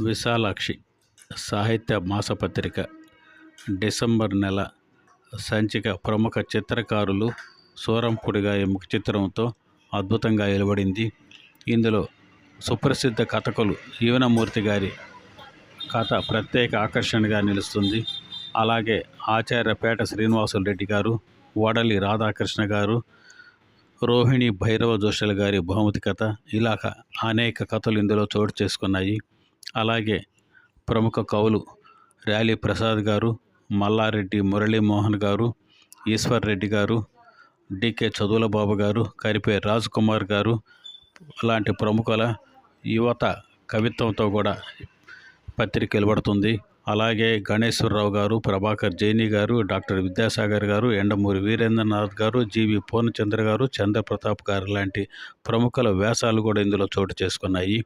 విశాలాక్షి సాహిత్య మాసపత్రిక డిసెంబర్ నెల సంచిక ప్రముఖ చిత్రకారులు సూరంపుడిగా ఈ ముఖ చిత్రంతో అద్భుతంగా వెలువడింది. ఇందులో సుప్రసిద్ధ కథకులు జీవనమూర్తి గారి కథ ప్రత్యేక ఆకర్షణగా నిలుస్తుంది. అలాగే ఆచార్యపేట శ్రీనివాసులు రెడ్డి గారు వడలి రాధాకృష్ణ గారు రోహిణి భైరవ జోషుల గారి బహుమతి కథ ఇలాగ అనేక కథలు ఇందులో చోటు చేసుకున్నాయి. అలాగే ప్రముఖ కవులు ర్యాలీ ప్రసాద్ గారు మల్లారెడ్డి మురళీమోహన్ గారు ఈశ్వర్ రెడ్డి గారు డికే చదువుల బాబు గారు కరిపే రాజ్ కుమార్ గారు అలాంటి ప్రముఖుల యువత కవిత్వంతో కూడా పత్రిక వెలువడుతుంది. అలాగే గణేశ్వరరావు గారు ప్రభాకర్ జైని గారు డాక్టర్ విద్యాసాగర్ గారు ఎండమూరి వీరేంద్రనాథ్ గారు జీవి పూర్ణచంద్ర గారు చంద్రప్రతాప్ గారు లాంటి ప్రముఖుల వ్యాసాలు కూడా ఇందులో చోటు చేసుకున్నాయి.